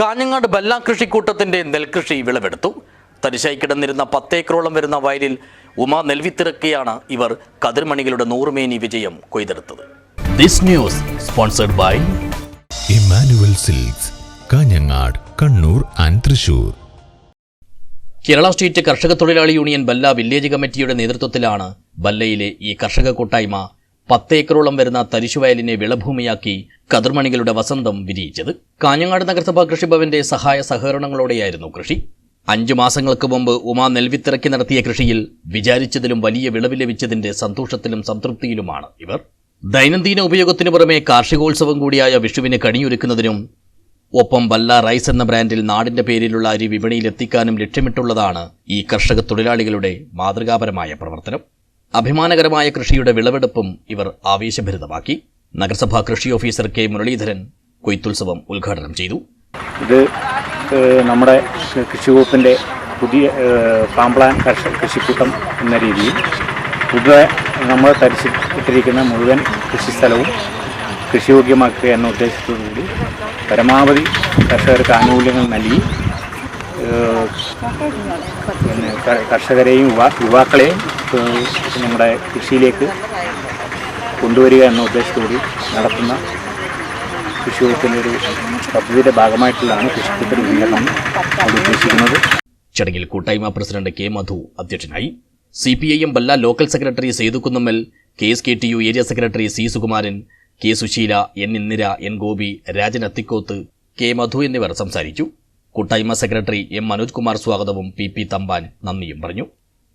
കാഞ്ഞങ്ങാട് ബല്ല കൃഷിക്കൂട്ടത്തിന്റെ നെൽകൃഷി വിളവെടുത്തു. തരിശായി കിടന്നിരുന്ന പത്തേക്കറോളം വരുന്ന വയലിൽ ഉമ നെൽവിത്തിറക്കിയാണ് ഇവർ കതിർമണികളുടെ നൂറുമേനി വിജയം കൊയ്തെടുത്തത്. This news sponsored by Emmanuel silks Kanhangad Kannur and Thrissur. Kerala state കർഷക തൊഴിലാളി യൂണിയൻ ബല്ല വില്ലേജ് കമ്മിറ്റിയുടെ നേതൃത്വത്തിലാണ് ബല്ലയിലെ ഈ കർഷക കൂട്ടായ്മ പത്തേക്കറോളം വരുന്ന തരിശുവയലിനെ വിളഭൂമിയാക്കി കതിർമണികളുടെ വസന്തം വിരിയിച്ചത്. കാഞ്ഞങ്ങാട് നഗരസഭാ കൃഷിഭവന്റെ സഹായ സഹകരണങ്ങളോടെയായിരുന്നു കൃഷി. അഞ്ചു മാസങ്ങൾക്ക് മുമ്പ് ഉമാ നെൽവിത്തിറക്കി നടത്തിയ കൃഷിയിൽ വിചാരിച്ചതിലും വലിയ വിളവ് ലഭിച്ചതിന്റെ സന്തോഷത്തിലും സംതൃപ്തിയിലുമാണ് ഇവർ. ദൈനംദിന ഉപയോഗത്തിനു പുറമെ കാർഷികോത്സവം കൂടിയായ വിഷുവിന് കണിയൊരുക്കുന്നതിനും ഒപ്പം വല്ല റൈസ് എന്ന ബ്രാൻഡിൽ നാടിന്റെ പേരിലുള്ള അരി വിപണിയിലെത്തിക്കാനും ലക്ഷ്യമിട്ടുള്ളതാണ് ഈ കർഷക തൊഴിലാളികളുടെ മാതൃകാപരമായ പ്രവർത്തനം. അഭിമാനകരമായ കൃഷിയുടെ വിളവെടുപ്പും ഇവർ ആവേശഭരിതമാക്കി. നഗരസഭാ കൃഷി ഓഫീസർ കെ മുരളീധരൻ കൊയ്ത്തുത്സവം ഉദ്ഘാടനം ചെയ്തു. ഇത് നമ്മുടെ കൃഷി വകുപ്പിന്റെ പുതിയ ഫാം പ്ലാൻ കൃഷിക്കൂട്ടം എന്ന രീതിയിൽ പുതിയ നമ്മൾ തരിച്ചിട്ടിരിക്കുന്ന മുഴുവൻ കൃഷിസ്ഥലവും കൃഷിയോഗ്യമാക്കുക എന്ന ഉദ്ദേശത്തോടുകൂടി പരമാവധി കർഷകർക്ക് ആനുകൂല്യങ്ങൾ നൽകി. കർഷകരെയും യുവാക്കളെയും നമ്മുടെ കൃഷിയിലേക്ക് കൊണ്ടുവരിക എന്ന ഉദ്ദേശത്തോടി നടത്തുന്ന കൃഷി വകുപ്പിന്റെ ഒരു പദ്ധതിയുടെ ഭാഗമായിട്ടുള്ളതാണ് കൃഷിക്കൂട്ട വിതരണം ഉദ്ദേശിക്കുന്നത്. ചടങ്ങിൽ കൂട്ടായ്മ പ്രസിഡന്റ് കെ മധു അധ്യക്ഷനായി C P I M Balla local secretary Sethukunnammal K S K T U area secretary C Sukumaran K Susheela N Indira N Gopi Rajan Athikkoth K Madhu എന്നിവർ സംസാരിച്ചു. കൂട്ടായ്മ സെക്രട്ടറി എം മനോജ് കുമാർ സ്വാഗതവും P P Thampan നന്ദിയും പറഞ്ഞു.